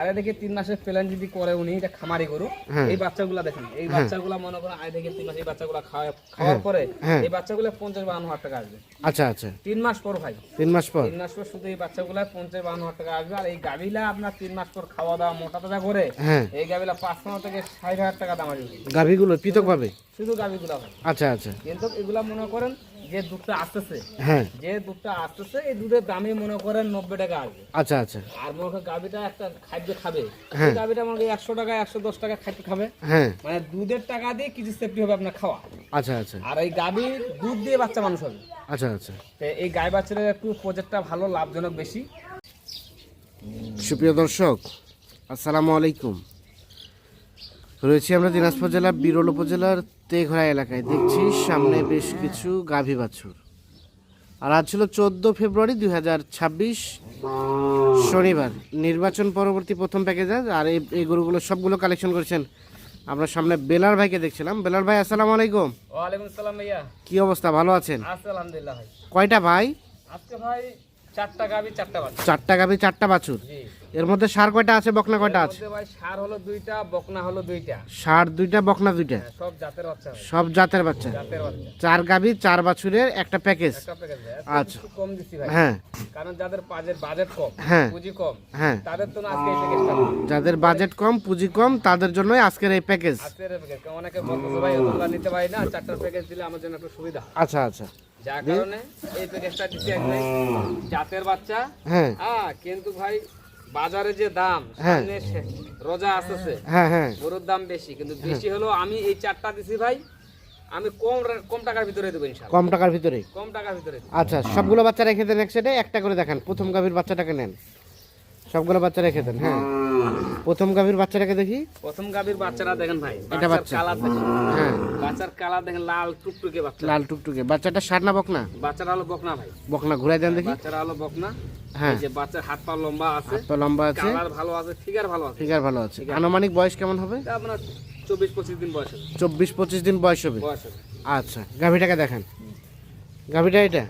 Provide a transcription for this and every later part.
আগে থেকে তিন মাসের প্ল্যান যদি করে উনি এটা খামারি গরু। হ্যাঁ। এই বাচ্চাগুলা দেখেন এই বাচ্চাগুলা মনে করেন আগে থেকে তিন মাস এই বাচ্চাগুলা খাওয়া খাওয়ার পরে হ্যাঁ। এই বাচ্চাগুলো পঞ্চাশ বাহান্ন হাজার টাকা আসবে। আচ্ছা আচ্ছা। তিন মাস পর ভাই। তিন মাস পর? তিন মাস পর শুধু এই বাচ্চাগুলা পঞ্চাশ বাহান্ন হাজার টাকা আসবে। আর এই গাভিলা আপনার তিন মাস পর খাওয়া দাওয়া মোটা তাজা করে হ্যাঁ। এই গাভিলা পাঁচ পনেরো থেকে ষাট হাজার টাকা দাম আসবে। গাভীগুলো পৃথকভাবে? শুধু গাভিগুলা আচ্ছা আচ্ছা। কিন্তু এগুলা মনে করেন যে দুধটা আসতেছে হ্যাঁ। যে দুধটা আসতেছে এই দুধের দামই মনে করেন নব্বই টাকা আসবে। আচ্ছা আচ্ছা। আর মনে করেন গাভিটা একটা খাদ্য খাবে। হ্যাঁ। গাভিটা মনে করেন একশো টাকা একশো দশ টাকা খাদ্য খাবে। হ্যাঁ। মানে দুধের টাকা দিয়ে কিছু সেফটি হবে আপনার খাওয়া। আচ্ছা আচ্ছা। আর এই গাভি দুধ দিয়ে বাচ্চা মানুষ হবে। আচ্ছা আচ্ছা। তো এই গাই বাচ্চাদের একটু প্রজেক্টটা ভালো লাভজনক বেশি। সুপ্রিয় দর্শক আসসালামু আলাইকুম। রয়েছি আমরা দিনাজপুর জেলার বিরল উপজেলার তেঘরা এলাকায় দেখছি সামনে বেশ কিছু গাভী বাছুর। আর আজ ছিল চোদ্দ ফেব্রুয়ারি দুই হাজার ছাব্বিশ শনিবার। নির্বাচন পরবর্তী প্রথম প্যাকেজ আর এই গরুগুলো সবগুলো কালেকশন করেছেন আমরা সামনে বেলার ভাইকে দেখছিলাম। বেলার ভাই আসসালামু আলাইকুম। ওয়ালাইকুম সালাম ভাইয়া। কি অবস্থা? ভালো আছেন? আছে আলহামদুলিল্লাহ ভাই। কয়টা ভাই? আজকে ভাই চারটা গাভি চারটা বাচ্চা চারটা গাভী চারটা বাছুর। এর মধ্যে সার কয়টা আছে বকনা কয়টা আছে? ভাই সার হলো দুইটা বকনা হলো দুইটা। সার দুইটা বকনা দুইটা? হ্যাঁ, সব জাতের বাচ্চা সব জাতের বাচ্চা। জাতের বাচ্চা। চার গাভী চার বাছুরের একটা প্যাকেজ। প্যাকেজ আচ্ছা। কম দিছি ভাই। হ্যাঁ। কারণ যাদের বাজেট বাজেট কম হ্যাঁ। পুঁজি কম হ্যাঁ। তাদের তো আজকে এই প্যাকেজটা যাদের বাজেট কম পুঁজি কম তাদের জন্যই আজকের এই প্যাকেজ আজকের প্যাকেজ অনেকে বলতেছে ভাই তোমরা নিতে পারি না চারটার প্যাকেজ দিলে আমার জন্য একটু সুবিধা আচ্ছা আচ্ছা। যার কারণে এই প্যাকেজটা দিচ্ছি একদম জাতের বাচ্চা। হ্যাঁ। কিন্তু ভাই বাজারে যে দাম হ্যাঁ। সামনে রোজা আসতেছে। হ্যাঁ হ্যাঁ। গরুর দাম বেশি কিন্তু বেশি হলো আমি এই চারটা দিছি ভাই আমি কম কম টাকার ভিতরে দেবো কম টাকার ভিতরে? কম টাকার ভিতরে আচ্ছা সবগুলো বাচ্চা রেখে দেন এক একটা করে দেখেন। প্রথম গাভীর বাচ্চাটাকে নেন। সবগুলো বাচ্চা রেখে দেন হ্যাঁ। প্রথম গাভীর বাচ্চাটাকে দেখি। প্রথম গাভীর বাচ্চারা দেখেন ভাই এটা বাচ্চা। কালার দেখেন। হ্যাঁ। বাচ্চার কালার দেখেন লাল টুকটুকে বাচ্চা। লাল টুকটুকে। বাচ্চাটা সার না বকনা? বাচ্চাটা হলো বকনা ভাই। বকনা ঘুরাই দেন দেখি। বাচ্চারা হলো বকনা। হ্যাঁ। এই যে বাচ্চার হাত পা লম্বা আছে। তো লম্বা আছে। কালার ভালো আছে ফিগার ভালো আছে। ফিগার ভালো আছে। আনুমানিক বয়স কেমন হবে? আপনার চব্বিশ পঁচিশ দিন বয়স হবে। চব্বিশ পঁচিশ দিন বয়স হবে? বয়স হবে। আচ্ছা গাভীটাকে দেখান। গাভীটা এটা?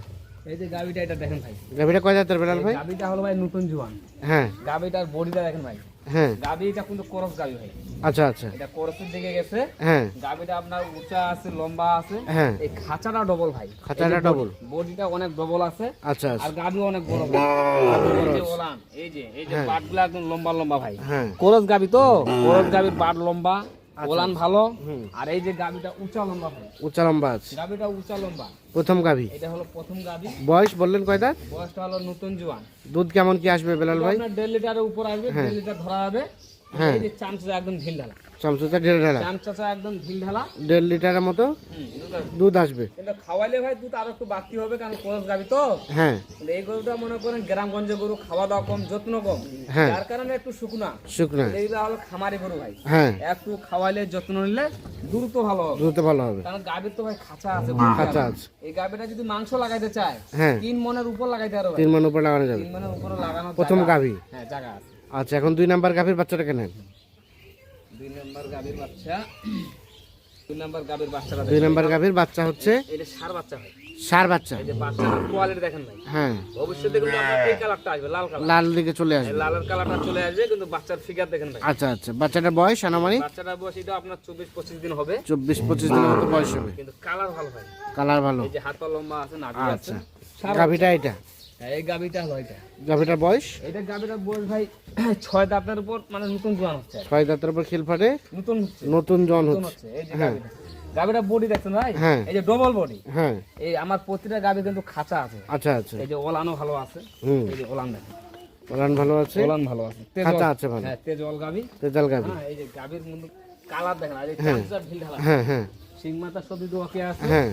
এই যে গাবিটা এটা দেখেন ভাই। গাভীটা কয় জাতের বেলাল ভাই? গাবিটা হলো ভাই নতুন জোয়ান। হ্যাঁ। গাবিটার বডিটা দেখেন ভাই। হ্যাঁ। গাবিটা কিন্তু করস গাবি ভাই। আচ্ছা আচ্ছা। এটা করসের দিকে গেছে। হ্যাঁ। গাবিটা আপনার উঁচা আছে লম্বা আছে। হ্যাঁ। এই খাঁচাটা ডবল ভাই। খাঁচাটা ডবল বডিটা অনেক ডবল আছে। আচ্ছা আর আচ্ছা গাবি অনেক বড় এই যে এই যে এই যে একদম লম্বা লম্বা ভাই। হ্যাঁ। করস গাবি তো? করস গাবির বাট লম্বা। ওলান ভালো। আর এই যে গাবিটা উঁচা লম্বা উঁচা লম্বা আছে। গাবিটা উঁচা লম্বা। প্রথম গাভী এটা হলো প্রথম গাবি। বয়স বললেন কয় দাঁত? বয়সটা হলো নতুন জোয়ান। দুধ কেমন কি আসবে বেলাল ভাই? আপনার দেড় লিটারের উপর আসবে দেড় লিটার ধরা হবে। হ্যাঁ। এই যে চামচা একদম ঢিল ঢালা। চামচুটা ঢেলে ঢেলা। একদম ঢিল ঢালা। দেড় লিটারের মতো দুধ আসবে। কিন্তু খাওয়াইলে ভাই দুধ আরও একটু বাড়তি হবে কারণ গাবি তো। হ্যাঁ। এই গরুটা মনে করেন গ্রামগঞ্জে গরু খাওয়া দাওয়া কম যত্ন কম। হ্যাঁ। যার কারণে একটু শুকনা। শুকনা। এইগুলা হলো খামারি গরু ভাই। হ্যাঁ। একটু খাওয়াইলে যত্ন নিলে দ্রুত ভালো হবে। দুধ ভালো হবে। কারণ গাবির তো ভাই খাঁচা আছে খাঁচা আছে। এই গাবিটা যদি মাংস লাগাইতে চায় হ্যাঁ। তিন মনের উপর লাগাইতে পারবে তিন মান উপর লাগানো যাবে। তিন মনের উপরে লাগানো প্রথম গাভী হ্যাঁ জায়গা আছে। আচ্ছা এখন দুই নাম্বার গাভীর বাচ্চাটাকে নেন। দুই নম্বর গাভীর বাচ্চা। দুই নম্বর গাভীর বাচ্চাটা দুই নাম্বার গাভীর বাচ্চা হচ্ছে এটা সার বাচ্চা হয়। সার বাচ্চা। এই যে বাচ্চাটার কোয়ালিটি দেখেন ভাই। হ্যাঁ। ভবিষ্যতে কিন্তু এই কালারটা আসবে লাল কালার লাল দিকে চলে আসবে। লালের কালারটা চলে আসবে কিন্তু বাচ্চার ফিগার দেখেন ভাই। আচ্ছা আচ্ছা। বাচ্চাটার বয়স বাচ্চাটার বয়স এটা আপনার চব্বিশ পঁচিশ দিন হবে। দিনের মতো বয়স হবে। কিন্তু কালার ভালো ভাই কালার ভালো। এই যে হাত পা লম্বা আছে নাভি আছে। আচ্ছা। গাভীটা এটা? এই গাভীটা হলো এটা। বয়স? এটা গাভীটার বয়স ভাই ছয় দাঁতের উপর মানে নতুন জোয়ান হচ্ছে ছয় দাঁতের উপর খিল ফাটে নতুন নতুন জন হচ্ছে এই যে বডি দেখছেন ভাই? হ্যাঁ। এই যে ডবল বডি হ্যাঁ। এই আমার প্রতিটা গাভী কিন্তু খাঁচা আছে। আচ্ছা আচ্ছা। এই যে ওলানও ভালো আছে। হুম। এই যে ওলান দেখেন। ওলান ভালো আছে? ওলান ভালো আছে। খাঁচা আছে ভালো। হ্যাঁ তেজ অল গাভী। তেজাল হ্যাঁ এই যে গাভীর মধ্যে কালার দেখেন আর এই চামচা ঢিল ঢালা। হ্যাঁ হ্যাঁ। সিং মাথা সবই দোয়াকে আছে। হ্যাঁ।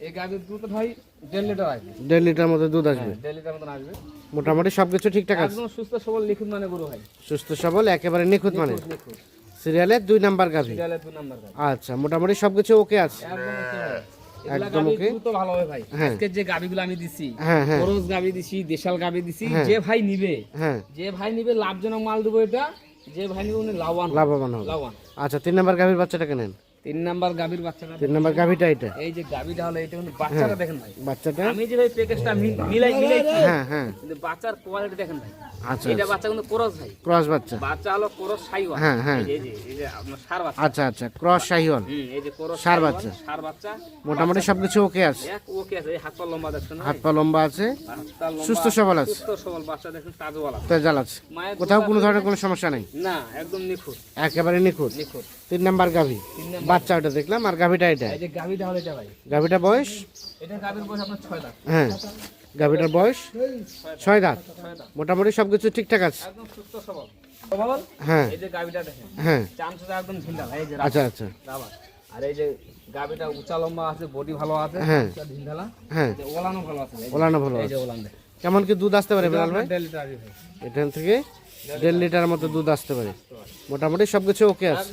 এই গাভীর দুধ ভাই দেড় লিটার আসবে। দেড় লিটার মতো দুধ আসবে? হ্যাঁ, দেড় লিটার মতন আসবে। মোটামুটি সবকিছু ঠিকঠাক আছে? একদম সুস্থ সবল লিখুন মানে গরু ভাই। সুস্থ সবল একেবারে নিখুঁত মানে সিরিয়ালের দুই নাম্বার গাভী? সিরিয়ালের দুই নাম্বার গাভী। আচ্ছা মোটামুটি সবকিছু ওকে আছে? একদম okay ভাই। একদম গাভী okay? ভালো হবে ভাই। হ্যাঁ। আজকে যে গাভীগুলো আমি দিছি হ্যাঁ খরচ গাভী দিছি দেশাল দিছি হ্যাঁ। যে ভাই নিবে যে ভাই নিবে লাভজনক মাল দেবো এটা যে ভাই নিবে উনি লাভবান হবে। লাভবান হবে। লাভবান। আচ্ছা তিন নাম্বার গাভীর বাচ্চাটাকে নেন। তিন নাম্বার গাভীর বাচ্চাটা তিন নম্বর গাভিটা এটা? এই যে গাভীটা হলো এটা কিন্তু বাচ্চাটা দেখেন ভাই। বাচ্চাটা? আমি যে ভাই প্যাকেজটা মিলাই মিলাইছি হ্যাঁ হ্যাঁ। কিন্তু বাচ্চার কোয়ালিটি দেখেন ভাই। আচ্ছা এটা বাচ্চা কিন্তু ক্রস ভাই। ক্রস বাচ্চা। বাচ্চা হলো ক্রস সাইওয়াল। হ্যাঁ, হ্যাঁ। এই যে এই যে আপনার সার বাচ্চা। আচ্ছা আচ্ছা ক্রস শাহিওয়াল হুম এই যে ক্রস ষাঁড় বাচ্চা। সার বাচ্চা। মোটামুটি সবকিছু ওকে আছে। এক ওকে আছে। হাত পা লম্বা দেখছেন হাত পা লম্বা আছে। সুস্থ সবল আছে। সুস্থ সবল বাচ্চা দেখেন তাজওয়ালা। তেজাল আছে। কোথাও কোনো ধরনের কোনো সমস্যা নেই? না একদম নিখুঁত। একেবারে নিখুঁত। নিখুঁত। তিন নাম্বার গাভী। তিন নাম্বার বাচ্চা ওটা দেখলাম আর গাভিটা এটা। এই যে গাভীটা হলো এটা ভাই। গাভিটা বয়স? এটা গাভীর বয়স আপনার ছয় লাখ হ্যাঁ। গাভিটার বয়স? ছয় দাঁত। মোটামুটি সবকিছু ঠিকঠাক আছে। হ্যাঁ। এই যে গাভীটা দেখেন হ্যাঁ। চামচটা একদম ঢিলঢাল এই যে আচ্ছা আচ্ছা। আর এই যে গাভীটা উঁচা লম্বা আছে বডি ভালো আছে হ্যাঁ। হ্যাঁ এই যে ওলানো ভালো আছে ওলানো ভালো এই আছে। যে ওলান দেখেন। কেমন কি দুধ আসতে পারে বেলাল ভাই? এখান থেকে দেড় লিটার মতো দুধ আসতে পারে। মোটামুটি সবকিছু ওকে আছে।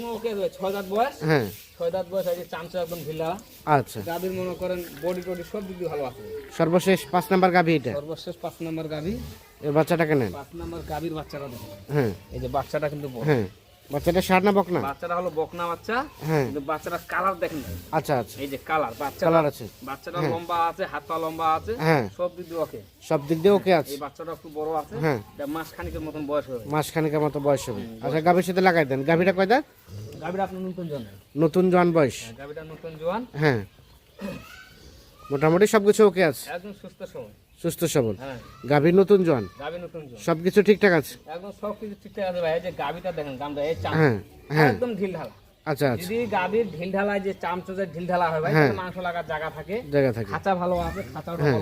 হ্যাঁ। ছয় দাঁত বয়স যে চামচা একদম ঢিলা। আচ্ছা। গাভীর মনে করেন বডি টডি সব দিক ভালো আছে। সর্বশেষ পাঁচ নাম্বার গাভী এটা? সর্বশেষ পাঁচ নাম্বার গাভী। এর বাচ্চাটাকে নেন। পাঁচ নাম্বার গাভীর বাচ্চাটা দেখেন। হ্যাঁ। এই যে বাচ্চাটা কিন্তু হ্যাঁ। বাচ্চাটা ষাট না বকনা বাচ্চাটা হলো বকনা বাচ্চা। হ্যাঁ। কিন্তু বাচ্চাটা কালার দেখেন আচ্ছা আচ্ছা। এই যে কালার বাচ্চা কালার আছে। বাচ্চাটা লম্বা আছে হাত পা লম্বা আছে হ্যাঁ। সব দিক দিয়ে ওকে। সব দিক দিয়ে ওকে আছে। এই বাচ্চাটা একটু বড় আছে হ্যাঁ। এটা মাস খানিকের মতন বয়স হবে। মাস খানিকের মতো বয়স হবে। আচ্ছা গাভীর সাথে লাগাই দেন। গাভীটা কয় দাঁত গাভীটা আপনার নতুন জন নতুন জোয়ান বয়স। গাভীটা নতুন জোয়ান। হ্যাঁ। মোটামুটি সবকিছু ওকে আছে। একদম সুস্থ সময়। সুস্থ সবল। হ্যাঁ। গাভীর নতুন জোয়ান? জন সবকিছু ঠিকঠাক আছে? একদম ঠিকঠাক আছে ভাই। যে গাভীটা দেখেন গামটা এই চাম হ্যাঁ হ্যাঁ। একদম ঢিল ঢালা আচ্ছা আচ্ছা। যদি গাভীর ঢিল যে চামচে ঢিল ঢালা হয়। ভাই। মাংস লাগার জায়গা থাকে। জায়গা থাকে। খাঁচা ভালো আছে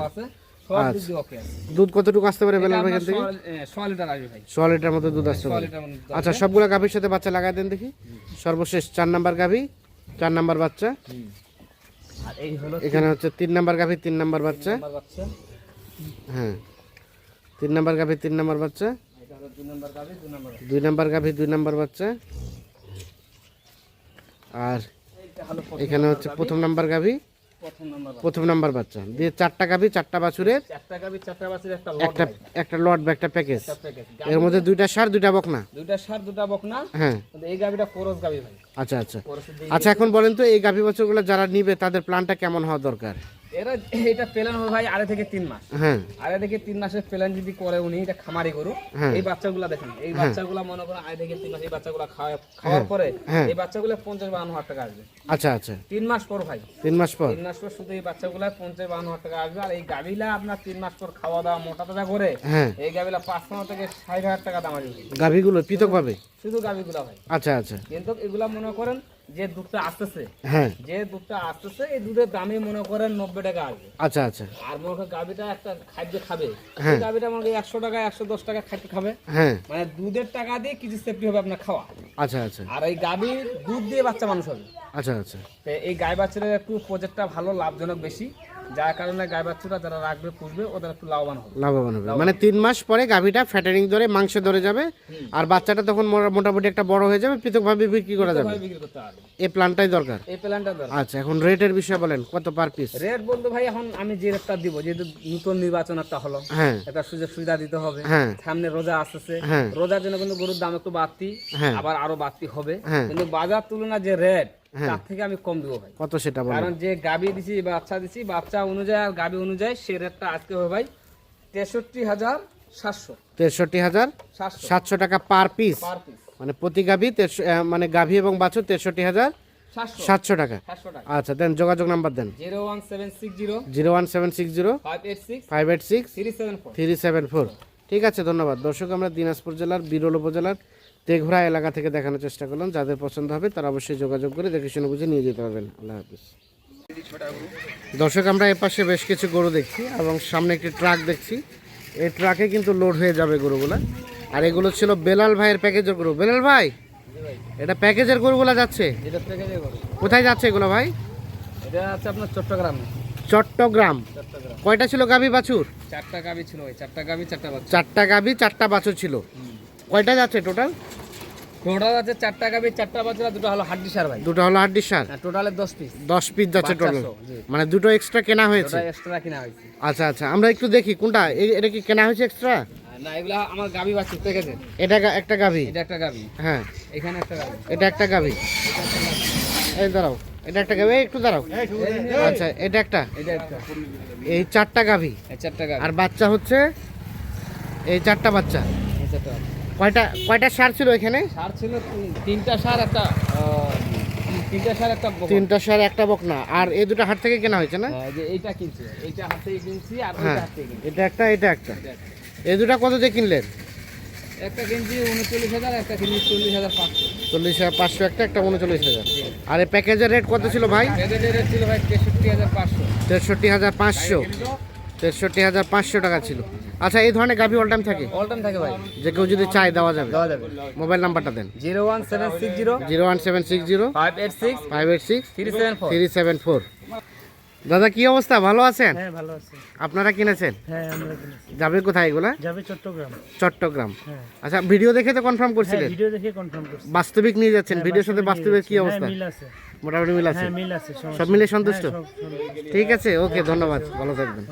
আছে। আচ্ছা। আছে। দুধ কতটুকু আসতে পারে বেলাল ভাই থেকে? সোয়া- লিটার মতো দুধ আসতে পারে। আচ্ছা। সবগুলো গাভীর সাথে বাচ্চা লাগাই দেন দেখি। সর্বশেষ চার নাম্বার গাভী চার নাম্বার বাচ্চা। হুম। আর এই এখানে হচ্ছে তিন নাম্বার গাভী তিন নাম্বার বাচ্চা। নাম্বার বাচ্চা। হ্যাঁ। তিন নাম্বার গাভী তিন নাম্বার বাচ্চা? দুই নাম্বার গাভী দুই নাম্বার বাচ্চা। আর এখানে হচ্ছে প্রথম নাম্বার গাভী? প্রথম নাম্বার বাচ্চা। দিয়ে চারটা গাভী চারটা বাছুরের? একটা একটা লট বা একটা প্যাকেজ। এর মধ্যে দুইটা সার দুইটা বকনা? দুইটা সার দুটা বকনা। হ্যাঁ। এই গাভীটা কোরস গাভী ভাই। আচ্ছা আচ্ছা। আচ্ছা এখন বলেন তো এই গাভী বাছুরগুলো যারা নিবে তাদের প্ল্যানটা কেমন হওয়া দরকার? এরা এটা পেলেন হবে ভাই আড়াই থেকে তিন মাস। হ্যাঁ। আড়াই থেকে তিন মাসের যদি করে উনি এটা খামারি হ্যাঁ। এই বাচ্চাগুলা দেখেন এই বাচ্চাগুলা মনে করেন আড়াই থেকে তিন মাস এই বাচ্চাগুলা খাওয়া খাওয়ার পরে হ্যাঁ। এই বাচ্চাগুলো পঞ্চাশ বাহান্ন হাজার টাকা আসবে। আচ্ছা আচ্ছা। তিন মাস পর ভাই। তিন মাস পর? তিন মাস পর শুধু এই বাচ্চাগুলা পঞ্চাশ বাহান্ন হাজার টাকা আসবে আর এই গাভিলা আপনার তিন মাস পর খাওয়া দাওয়া মোটা তাজা করে হ্যাঁ। এই গাভিলা পাঁচ পনেরো থেকে ষাট হাজার টাকা দাম আসবে। গাভীগুলো পৃথকভাবে? শুধু গাভিগুলা ভাই। আচ্ছা আচ্ছা। কিন্তু এগুলা মনে করেন যে দুধটা আসতেছে হ্যাঁ। যে দুধটা আসতেছে এই দুধের দামই মনে করেন নব্বই টাকা আসবে। আচ্ছা আচ্ছা। আর মনে করেন গাভিটা একটা খাদ্য খাবে হ্যাঁ। গাভিটা মনে করেন একশো টাকা একশো দশ টাকা খাদ্য খাবে। হ্যাঁ। মানে দুধের টাকা দিয়ে কিছু সেফটি হবে আপনার খাওয়া। আচ্ছা আচ্ছা। আর এই গাভীর দুধ দিয়ে বাচ্চা মানুষ হবে। আচ্ছা আচ্ছা। তো এই গাই বাচ্চাদের একটু প্রজেক্টটা ভালো লাভজনক বেশি। যার কারণে গাই বাচ্চারা যারা রাখবে পুষবে ওদের একটু লাভবান হবে। লাভবান হবে। মানে তিন মাস পরে গাভীটা ফ্যাটারিং ধরে মাংস ধরে যাবে আর বাচ্চাটা তখন মোটামুটি একটা বড় হয়ে যাবে পৃথকভাবে বিক্রি করা যাবে। এই প্ল্যানটাই দরকার। এই প্ল্যানটা দরকার। আচ্ছা এখন রেটের বিষয়ে বলেন কত পার পিস রেট বলতে ভাই এখন আমি যে রেটটা দিব যেহেতু নতুন নির্বাচন একটা হলো হ্যাঁ। একটা সুযোগ সুবিধা দিতে হবে। হ্যাঁ। সামনে রোজা আসতেছে। হ্যাঁ। রোজার জন্য কিন্তু গরুর দাম একটু বাড়তি হ্যাঁ। আবার আরও বাড়তি হবে। কিন্তু বাজার তুলনা যে রেট তার থেকে আমি কম দিব ভাই। কত সেটা কারণ যে গাবি দিছি বাচ্চা দিছি বাচ্চা অনুযায়ী আর গাবি অনুযায়ী সে রেটটা আজকে হবে ভাই তেষট্টি হাজার সাতশো। তেষট্টি হাজার সাতশো। টাকা পার পিস? মানে প্রতি গাভী মানে গাভী এবং বাছুর তেষট্টি হাজার সাতশো। টাকা। আচ্ছা দেন যোগাযোগ নাম্বার দেন। Zero one seven six zero. Zero one seven six zero. Five eight six. Five eight six. Three seven four. ঠিক আছে ধন্যবাদ। দর্শক আমরা দিনাজপুর জেলার বিরল উপজেলার তেঘোড়া এলাকা থেকে দেখানোর চেষ্টা করলাম। যাদের পছন্দ হবে তারা অবশ্যই যোগাযোগ করে দেখে শুনে বুঝে নিয়ে যেতে পারবেন। আল্লাহ হাফিজ। দর্শক আমরা এপাশে বেশ কিছু গরু দেখছি এবং সামনে একটি ট্রাক দেখছি। এই ট্রাকে কিন্তু লোড হয়ে যাবে গরুগুলো। আর এগুলো ছিল বেলাল ভাইয়ের প্যাকেজের গরু। বেলাল ভাই এটা প্যাকেজের গরুগুলা যাচ্ছে? কোথায় যাচ্ছে এগুলো ভাই? এটা আছে আপনার চট্টগ্রাম। চট্টগ্রাম। কয়টা ছিল গাভী বাছুর? চারটা গাবি ছিল চারটা গাবি চারটা চারটা গাভী চারটা বাছুর ছিল। কয়টা যাচ্ছে টোটাল টোটাল আছে চারটা গাবি চারটা বাচ্চা দুটো হলো হাড্ডি সার ভাই। দুটো হলো হাড্ডির সার? টোটালে দশ পিস দশ পিস যাচ্ছে টোটাল মানে দুটো এক্সট্রা কেনা হয়েছে? এক্সট্রা কিনা হয়েছে। আচ্ছা আচ্ছা আমরা একটু দেখি কোনটা? এটা কি কেনা হয়েছে এক্সট্রা না এগুলা আমার গাবি বাচ্চা প্যাকেজে এটা একটা গাভী এটা একটা গাবি। হ্যাঁ। এখানে একটা গাবি। এটা একটা গাভী এই দাঁড়াও এটা একটা গাভি একটু দাঁড়াও। আচ্ছা এটা একটা? এটা একটা। এই চারটা গাভি চারটা গাবি। আর বাচ্চা হচ্ছে? এই চারটা বাচ্চা। এই চারটা কয়টা কয়টা সার ছিল এখানে? সার ছিল তিনটা সার একটা তিনটা সার একটা। তিনটা সার একটা বকনা। আর এই দুটো হাট থেকে কেনা হয়েছে না? হ্যাঁ, যে এইটা কিনছি এইটা হাত থেকে কিনছি আর হ্যাঁ থেকে এটা একটা এটা একটা। এই দুটো কত দিয়ে কিনলেন? একটা কিনছি উনচল্লিশ হাজার একটা কিনছি চল্লিশ হাজার পাঁচশো। চল্লিশ হাজার পাঁচশো একটা একটা উনচল্লিশ হাজার। আর এই প্যাকেজের রেট কত ছিল ভাই? প্যাকেটের রেট ছিল ভাই তেষট্টি হাজার পাঁচশো। তেষট্টি হাজার পাঁচশো। তেষট্টি হাজার পাঁচশো টাকা ছিল। আচ্ছা এই ধরনের গাভি অল টাইম থাকে? অল টাইম থাকে ভাই। যে কেউ যদি চায় দেওয়া যাবে। দেওয়া যাবে। মোবাইল নাম্বারটা দেন। Zero one seven six zero. Zero one seven six zero. Five eight six. Five eight six. Three seven four. Three seven four. দাদা কি অবস্থা? ভালো আছেন? হ্যাঁ ভালো আছে। আপনারা কিনেছেন? হ্যাঁ আমরা কিনেছি। যাবে কোথায় এগুলা? যাবে চট্টগ্রাম। চট্টগ্রাম। হ্যাঁ। আচ্ছা ভিডিও দেখে তো কনফার্ম করছিলেন? ভিডিও দেখে কনফার্ম করছি। বাস্তবিক নিয়ে যাচ্ছেন? ভিডিওর সাথে বাস্তবিক কি অবস্থা? মিল আছে। মোটামুটি মিল আছে। হ্যাঁ মিল আছে সব মিলে সন্তুষ্ট। ঠিক আছে ওকে ধন্যবাদ। ভালো থাকবেন।